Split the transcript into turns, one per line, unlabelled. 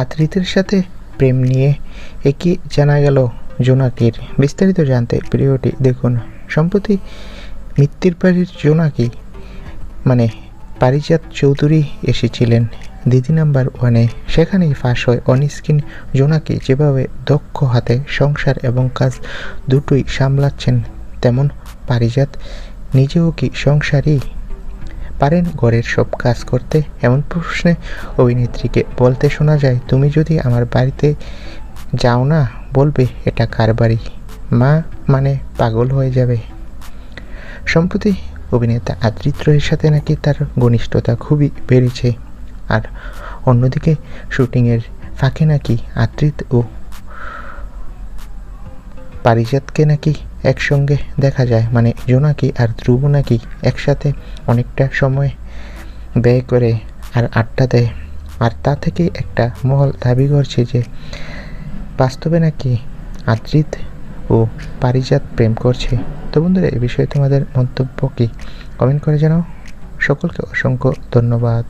আদ্রিতের সাথে প্রেম নিয়ে একই জানা গেল জোনাকির। বিস্তারিত জানতে ভিডিওটি দেখুন। সম্প্রতি মিত্তির বাড়ির জোনাকি মানে পারিজাত চৌধুরী এসেছিলেন দিদি নাম্বার ওয়ানে সেখানেই ফাঁস হয় অনস্ক্রিন জোনাকি যেভাবে দক্ষ হাতে সংসার এবং কাজ দুটোই সামলাচ্ছেন, তেমন পারিজাত নিজেও কি সংসারই পারেন ঘরের সব কাজ করতে? এমন প্রশ্নে অভিনেত্রীকে বলতে শোনা যায়, তুমি যদি আমার বাড়িতে যাও না, বলবে এটা কার বাড়ি? মা মানে পাগল হয়ে যাবে। সম্প্রতি অভিনেতা আদ্রিত রয়ের সাথে নাকি তার ঘনিষ্ঠতা খুবই বেড়েছে। আর অন্যদিকে শুটিংয়ের ফাঁকে নাকি আদ্রিত ও পারিজাতকে নাকি একসঙ্গে দেখা যায়। মানে জোনাকি আর ধ্রুব নাকি একসাথে অনেকটা সময় ব্যয় করে আর আড্ডা দেয়। আর তা থেকেই একটা মহল দাবি করছে যে, বাস্তবে নাকি আদ্রিত ও পারিজাত প্রেম করছে। তো বন্ধুরা, এই বিষয়ে তোমাদের মন্তব্য কি? কমেন্ট করে জানাও। সকলকে অসংখ্য ধন্যবাদ।